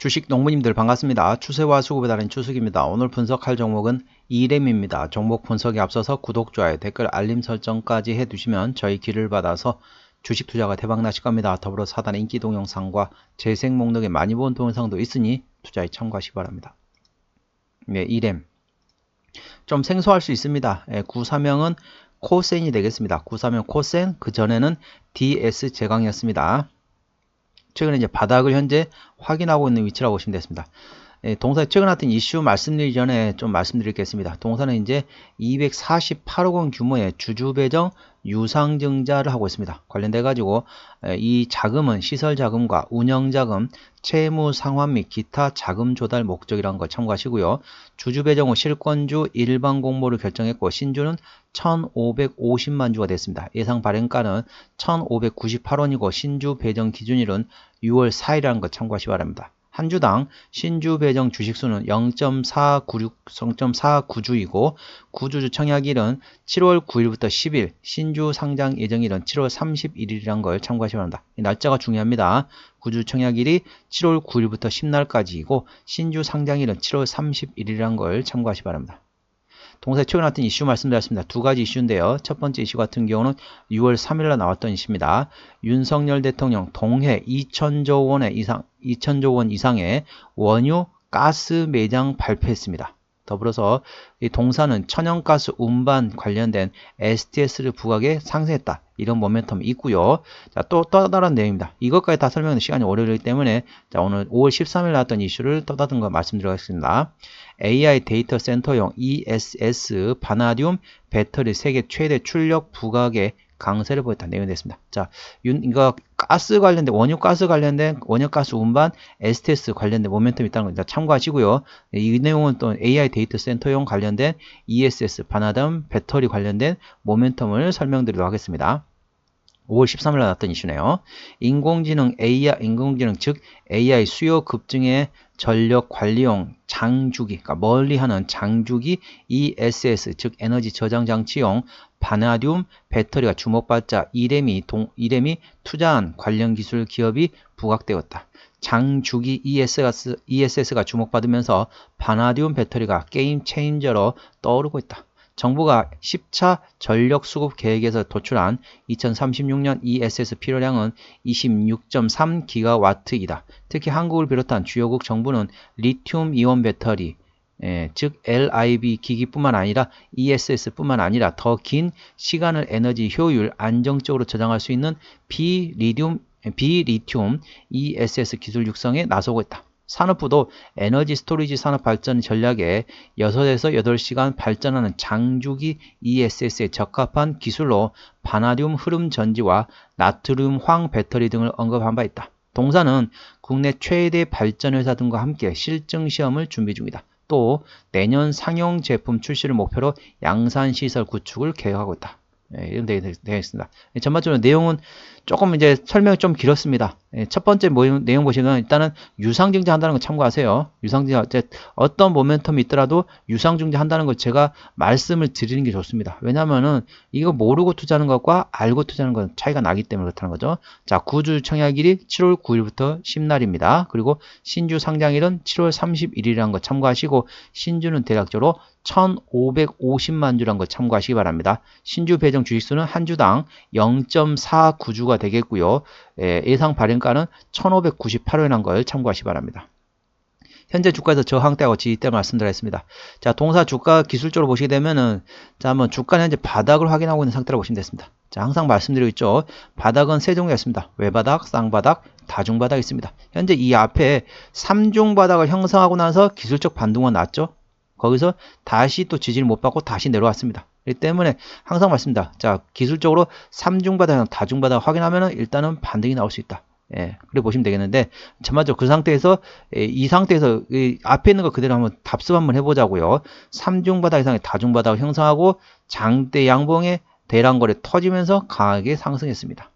주식 농부님들 반갑습니다. 추세와 수급에 따른 추석입니다. 오늘 분석할 종목은 이렘입니다. 종목 분석에 앞서서 구독, 좋아요, 댓글, 알림 설정까지 해두시면 저희 길을 받아서 주식 투자가 대박 나실 겁니다. 더불어 사단 인기 동영상과 재생 목록에 많이 본 동영상도 있으니 투자에 참고하시기 바랍니다. 네, 이렘. 좀 생소할 수 있습니다. 예, 구사명은 코센이 되겠습니다. 구사명 코센, 그 전에는 DS 제강이었습니다. 최근에 이제 바닥을 현재 확인하고 있는 위치라고 보시면 되겠습니다. 예, 동사 최근 같은 이슈 말씀드리기 전에 좀 말씀드리겠습니다. 동사는 이제 248억 원 규모의 주주 배정 유상증자를 하고 있습니다. 관련돼 가지고 이 자금은 시설 자금과 운영 자금, 채무 상환 및 기타 자금 조달 목적이라는 걸 참고하시고요. 주주 배정 후 실권주 일반 공모를 결정했고 신주는 1,550만 주가 됐습니다. 예상 발행가는 1,598원이고 신주 배정 기준일은 6월 4일이라는 걸 참고하시 기 바랍니다. 한 주당 신주 배정 주식수는 0.496, 0.49주이고 구주 주 청약일은 7월 9일부터 10일, 신주 상장 예정일은 7월 31일이란 걸 참고하시기 바랍니다. 날짜가 중요합니다. 구주 청약일이 7월 9일부터 10날까지이고 신주 상장일은 7월 31일이란 걸 참고하시기 바랍니다. 동사에 최근 같은 이슈 말씀드렸습니다. 두 가지 이슈인데요. 첫 번째 이슈 같은 경우는 6월 3일날 나왔던 이슈입니다. 윤석열 대통령 동해 2천조 원의 이상 2천조 원 이상의 원유 가스 매장 발표했습니다. 더불어서 이 동사는 천연가스 운반 관련된 STS를 부각에 상승했다. 이런 모멘텀이 있고요. 자, 또, 또 다른 내용입니다. 이것까지 다 설명하는 시간이 오래 걸리기 때문에 자, 오늘 5월 13일 나왔던 이슈를 또 다른 거 말씀드리겠습니다. AI 데이터 센터용 ESS 바나디움 배터리 세계 최대 출력 부각에 강세를 보였다 내용이 됐습니다. 자, 윤, 이거 가스 관련된 원유 가스 관련된 원유 가스 운반 STS 관련된 모멘텀이 있다는 거 참고하시고요. 이 내용은 또 AI 데이터 센터용 관련된 ESS 바나담 배터리 관련된 모멘텀을 설명드리도록 하겠습니다. 5월 13일 날 나왔던 이슈네요. 인공지능 AI, 인공지능 즉 AI 수요 급증의 전력 관리용 장주기, 그러니까 멀리하는 장주기 ESS, 즉 에너지 저장 장치용 바나듐 배터리가 주목받자 이렘이, 동, 이렘이 투자한 관련 기술 기업이 부각되었다. 장주기 ESS, ESS가 주목받으면서 바나듐 배터리가 게임 체인저로 떠오르고 있다. 정부가 10차 전력 수급 계획에서 도출한 2036년 ESS 필요량은 26.3기가와트이다. 특히 한국을 비롯한 주요국 정부는 리튬 이온 배터리 예, 즉 LIB 기기뿐만 아니라 ESS뿐만 아니라 더 긴 시간을 에너지 효율 안정적으로 저장할 수 있는 비리튬 비리튬 ESS 기술 육성에 나서고 있다. 산업부도 에너지 스토리지 산업 발전 전략에 6에서 8시간 발전하는 장주기 ESS에 적합한 기술로 바나듐 흐름 전지와 나트륨 황 배터리 등을 언급한 바 있다. 동사는 국내 최대 발전 회사 등과 함께 실증 시험을 준비 중이다. 또 내년 상용 제품 출시를 목표로 양산 시설 구축을 계획하고 있다. 예, 이런 되어 있습니다. 전반적으로 내용은 조금 이제 설명이 좀 길었습니다. 예, 첫 번째 모임, 내용 보시면 일단은 유상증자 한다는 거 참고하세요. 유상증자 어떤 모멘텀이 있더라도 유상증자 한다는 걸 제가 말씀을 드리는 게 좋습니다. 왜냐면은 이거 모르고 투자하는 것과 알고 투자하는 건 차이가 나기 때문에 그렇다는 거죠. 자, 구주 청약일이 7월 9일부터 10날입니다. 그리고 신주 상장일은 7월 31일이라는 거 참고하시고 신주는 대략적으로 1,550만 주란 거 참고하시기 바랍니다. 신주 배정 주식수는 한 주당 0.49주가 되겠고요. 예, 상 발행가는 1,598원이라는 걸 참고하시기 바랍니다. 현재 주가에서 저항대하고 지지대 말씀드렸습니다. 자, 동사 주가 기술적으로 보시게 되면은 자, 한번 주가는 현재 바닥을 확인하고 있는 상태라고 보시면 됐습니다. 자, 항상 말씀드리고 있죠. 바닥은 세 종류가 있습니다. 외바닥, 쌍바닥, 다중바닥 있습니다. 현재 이 앞에 3중 바닥을 형성하고 나서 기술적 반등은 났죠. 거기서 다시 또 지지를 못 받고 다시 내려왔습니다. 이 때문에 항상 말씀니다 자, 기술적으로 3중 바닥, 다중 바닥 확인하면 일단은 반등이 나올 수 있다. 예, 그래 보시면 되겠는데, 전반적으로 그 상태에서, 예, 이 상태에서 이 앞에 있는 거 그대로 한번 답습 한번 해보자고요. 3중 바닥 이상의 다중 바닥을 형성하고 장대 양봉의 대량거래 터지면서 강하게 상승했습니다.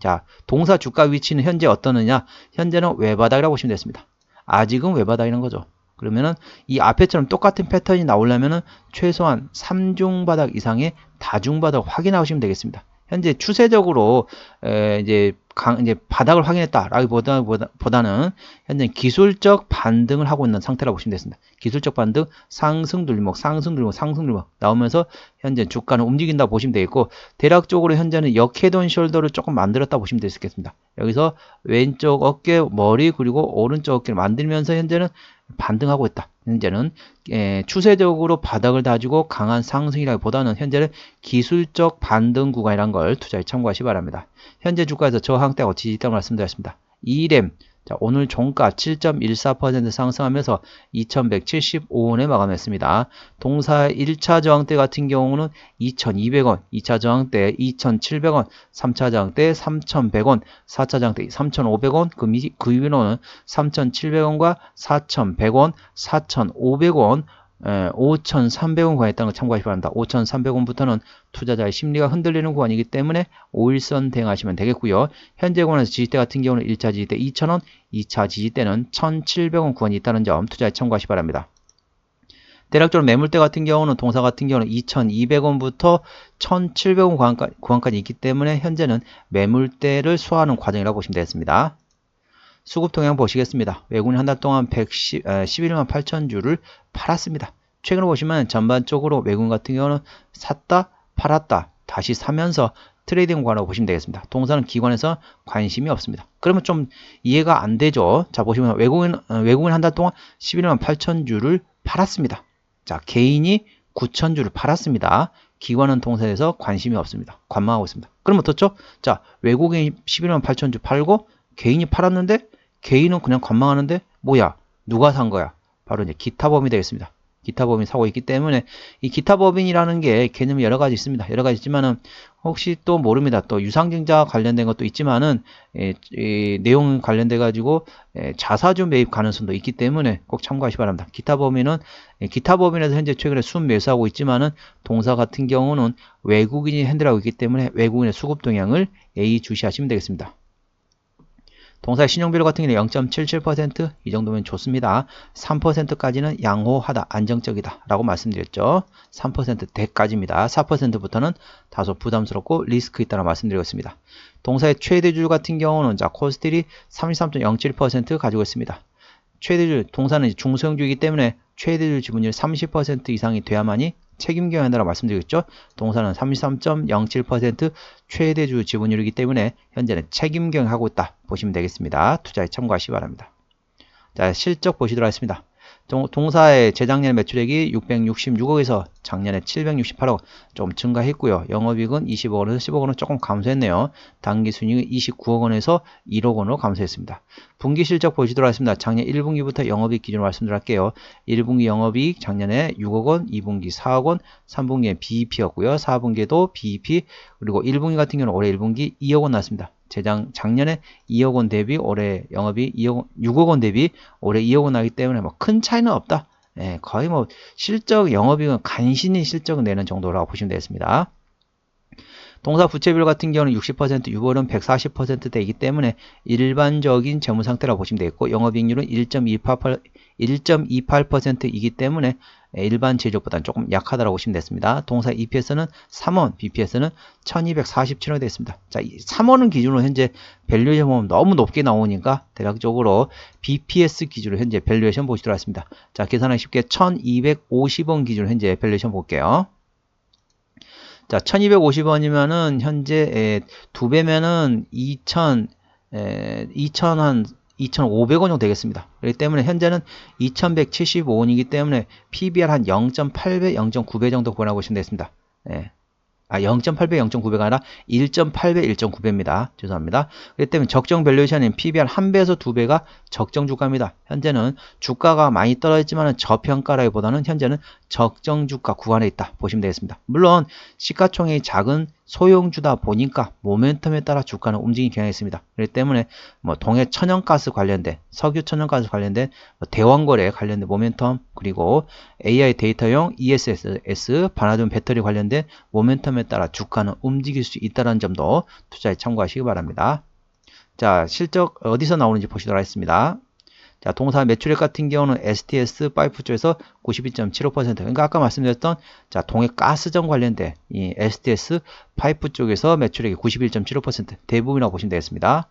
자, 동사 주가 위치는 현재 어떠느냐? 현재는 외바닥이라고 보시면 됐습니다. 아직은 외바닥이라는 거죠. 그러면은 이 앞에처럼 똑같은 패턴이 나오려면은 최소한 3중 바닥 이상의 다중 바닥 확인하시면 되겠습니다. 현재 추세적으로 에, 이제 강, 이제 바닥을 확인했다라기보다는 현재 기술적 반등을 하고 있는 상태라고 보시면 되겠습니다. 기술적 반등, 상승 들목, 상승 들목, 상승 들목 나오면서 현재 주가는 움직인다 보시면 되겠고 대략적으로 현재는 역헤드온 숄더를 조금 만들었다 보시면 되겠습니다. 여기서 왼쪽 어깨, 머리 그리고 오른쪽 어깨를 만들면서 현재는 반등하고 있다. 현재는 에, 추세적으로 바닥을 다지고 강한 상승이라기보다는 현재는 기술적 반등 구간이란 걸 투자에 참고하시 기 바랍니다. 현재 주가에서 저항대가 지지대를 말씀드렸습니다. 2렘 자, 오늘 종가 7.14% 상승하면서 2175원에 마감했습니다. 동사 1차 저항대 같은 경우는 2200원, 2차 저항대 2700원, 3차 저항대 3100원, 4차 저항대 3500원, 그, 미, 그 위로는 3700원과 4100원, 4500원, 5,300원 구간에 있다는 걸 참고하시기 바랍니다. 5,300원부터는 투자자의 심리가 흔들리는 구간이기 때문에 5일선 대응하시면 되겠고요. 현재 구간에서 지지대 같은 경우는 1차 지지대 2,000원, 2차 지지대는 1,700원 구간이 있다는 점 투자에 참고하시기 바랍니다. 대략적으로 매물대 같은 경우는 동사 같은 경우는 2,200원부터 1,700원 구간까지, 구간까지 있기 때문에 현재는 매물대를 소화하는 과정이라고 보시면 되겠습니다. 수급 동향 보시겠습니다. 외국인 한 달 동안 110, 11만 8천 주를 팔았습니다. 최근에 보시면 전반적으로 외국인 같은 경우는 샀다, 팔았다, 다시 사면서 트레이딩 관하고 보시면 되겠습니다. 동사는 기관에서 관심이 없습니다. 그러면 좀 이해가 안 되죠. 자, 보시면 외국인, 어, 외국인 한 달 동안 11만 8천 주를 팔았습니다. 자, 개인이 9천 주를 팔았습니다. 기관은 동사에서 관심이 없습니다. 관망하고 있습니다. 그럼 어떻죠? 자, 외국인이 11만 8천 주 팔고 개인이 팔았는데 개인은 그냥 관망하는데 뭐야? 누가 산 거야? 바로 이제 기타 범위 되겠습니다. 기타 범위 사고 있기 때문에 이 기타 범인이라는 게 개념이 여러 가지 있습니다. 여러 가지 있지만은 혹시 또 모릅니다. 또 유상증자 관련된 것도 있지만은 예, 이 내용 관련돼 가지고 예, 자사주 매입 가능성도 있기 때문에 꼭 참고하시 기 바랍니다. 기타 범위는 예, 기타 범위에서 현재 최근에 순 매수하고 있지만은 동사 같은 경우는 외국인이 핸들하고 있기 때문에 외국인의 수급 동향을 A 주시하시면 되겠습니다. 동사의 신용비율 같은 경우는 0.77%이 정도면 좋습니다. 3%까지는 양호하다, 안정적이다 라고 말씀드렸죠. 3%대까지입니다. 4%부터는 다소 부담스럽고 리스크 있다고 말씀드렸습니다. 동사의 최대줄 같은 경우는 자 코스틸이 33.07% 가지고 있습니다. 최대줄 동사는 중소형주이기 때문에 최대줄 지분율 30% 이상이 돼야만이 책임져야 한다고 말씀드렸죠. 동사는 33.07% 최대주 지분율이기 때문에 현재는 책임경하고 있다 보시면 되겠습니다. 투자에 참고하시기 바랍니다. 자, 실적 보시도록 하겠습니다. 동사의 재작년 매출액이 666억에서 작년에 768억 좀 증가했고요. 영업이익은 20억 원에서 10억 원은 조금 감소했네요. 당기 순이익은 29억 원에서 1억 원으로 감소했습니다. 분기 실적 보시도록 하겠습니다. 작년 1분기부터 영업이익 기준으로 말씀드릴게요. 1분기 영업이익 작년에 6억 원, 2분기 4억 원, 3분기에 BEP였고요. 4분기에도 BEP 그리고 1분기 같은 경우는 올해 1분기 2억 원 났습니다. 재작 작년에 2억 원 대비 올해 영업이 2억 6억 원 대비 올해 2억 원 나기 때문에 뭐 큰 차이는 없다. 예, 거의 뭐 실적 영업이익은 간신히 실적을 내는 정도라고 보시면 되겠습니다. 동사 부채비율 같은 경우는 60%, 6월은 140%대이기 때문에 일반적인 재무 상태라고 보시면 되겠고 영업이익률은 1.28%, 1.28%이기 때문에 일반 제조보다는 조금 약하다고 보시면 됐습니다. 동사 EPS는 3원, BPS는 1247원이 됐습니다. 자, 3원은 기준으로 현재 밸류에이션 보면 너무 높게 나오니까 대략적으로 BPS 기준으로 현재 밸류에이션 보시도록 하겠습니다. 자, 계산하기 쉽게 1250원 기준으로 현재 밸류에이션 볼게요. 자, 1250원이면은 현재 두 배면은 2000, 2000한 2,500원 정도 되겠습니다. 그렇기 때문에 현재는 2,175원이기 때문에 PBR 한 0.8배, 0.9배 정도 보라고 보시면 되겠습니다. 예. 아, 0.8배, 0.9배가 아니라 1.8배, 1.9배입니다. 죄송합니다. 그렇기 때문에 적정 밸류에이션인 PBR 1배에서 2배가 적정 주가입니다. 현재는 주가가 많이 떨어졌지만 저평가라기보다는 현재는 적정 주가 구간에 있다 보시면 되겠습니다. 물론 시가총액이 작은 소형주다 보니까 모멘텀에 따라 주가는 움직이기 경향이 있습니다. 그렇기 때문에 뭐 동해 천연가스 관련된 석유 천연가스 관련된 뭐 대왕거래 관련된 모멘텀 그리고 AI 데이터용 ESS 반화전 배터리 관련된 모멘텀에 따라 주가는 움직일 수 있다는 점도 투자에 참고하시기 바랍니다. 자 실적 어디서 나오는지 보시도록 하겠습니다. 자, 동사 매출액 같은 경우는 STS 파이프 쪽에서 92.75% 그러니까 아까 말씀드렸던 자, 동해 가스전 관련된 이 STS 파이프 쪽에서 매출액이 91.75% 대부분이라고 보시면 되겠습니다.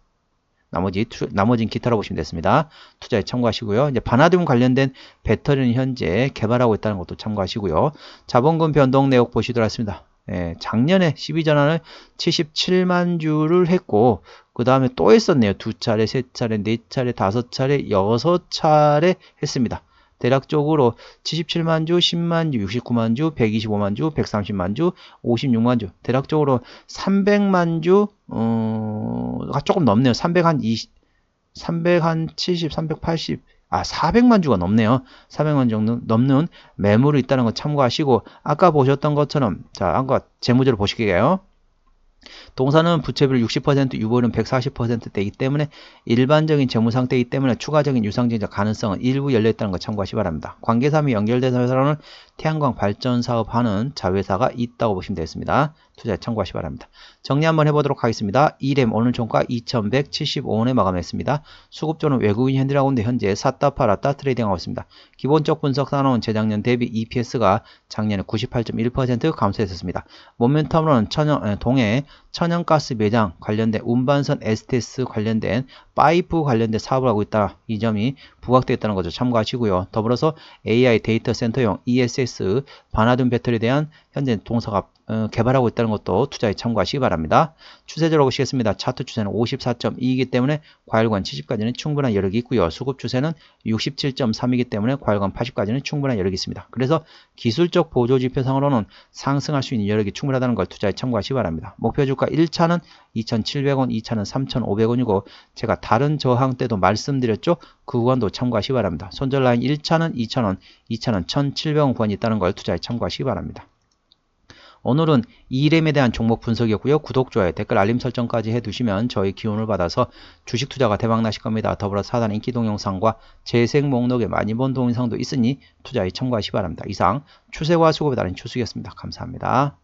나머지 투, 나머지는 기타로 보시면 됐습니다. 투자에 참고하시고요. 이제 바나듐 관련된 배터리는 현재 개발하고 있다는 것도 참고하시고요. 자본금 변동 내역 보시도록 하겠습니다. 예, 작년에 12전환을 77만 주를 했고 그 다음에 또 했었네요. 두 차례, 세 차례, 네 차례, 다섯 차례, 여섯 차례 했습니다. 대략적으로 77만 주, 10만 주, 69만 주, 125만 주, 130만 주, 56만 주. 대략적으로 300만 주, 어, 조금 넘네요. 300 한 20, 300 한 70, 380, 아, 400만 주가 넘네요. 400만 정도 넘는 매물이 있다는 거 참고하시고, 아까 보셨던 것처럼, 자, 아까 재무제로 보시게요. 동사는 부채비율 60% 유보율은 140%대이기 때문에 일반적인 재무 상태이기 때문에 추가적인 유상증자 가능성은 일부 열려있다는 거 참고하시 기 바랍니다. 관계사 및 연결된 회사로는 태양광 발전 사업하는 자회사가 있다고 보시면 되겠습니다. 투자에 참고하시 기 바랍니다. 정리 한번 해보도록 하겠습니다. 이렘 오늘 종가 2175원에 마감했습니다. 수급조는 외국인 현대라고 하는데 현재 샀다 팔았다 트레이딩하고 있습니다. 기본적 분석 나놓은 재작년 대비 EPS가 작년에 98.1% 감소했었습니다. 모멘텀으로는 천연, 동해 천 연가스 매장 관련된 운반선 STS 관련된 파이프 관련된 사업을 하고 있다. 이 점이 부각되어 있다는 거죠. 참고하시고요. 더불어서 AI 데이터 센터용 ESS 반화둔 배터리에 대한 현재 동사가 어, 개발하고 있다는 것도 투자에 참고하시기 바랍니다. 추세적으로 보시겠습니다. 차트 추세는 54.2이기 때문에 과열관 70까지는 충분한 여력이 있고요. 수급 추세는 67.3이기 때문에 과열관 80까지는 충분한 여력이 있습니다. 그래서 기술적 보조 지표상으로는 상승할 수 있는 여력이 충분하다는 걸 투자에 참고하시기 바랍니다. 목표 주가 1차는 2,700원, 2차는 3,500원이고 제가 다른 저항 때도 말씀드렸죠. 그 구간도 참고하시기 바랍니다. 손절 라인 1차는 2,000원, 2차는 1,700원 구간이 있다는 걸 투자에 참고하시기 바랍니다. 오늘은 이렘에 대한 종목 분석이었고요. 구독, 좋아요, 댓글, 알림 설정까지 해두시면 저희 기운을 받아서 주식 투자가 대박나실 겁니다. 더불어 사단 인기 동영상과 재생 목록에 많이 본 동영상도 있으니 투자에 참고하시 기 바랍니다. 이상 추세와 수급에 따른 추수이었습니다. 감사합니다.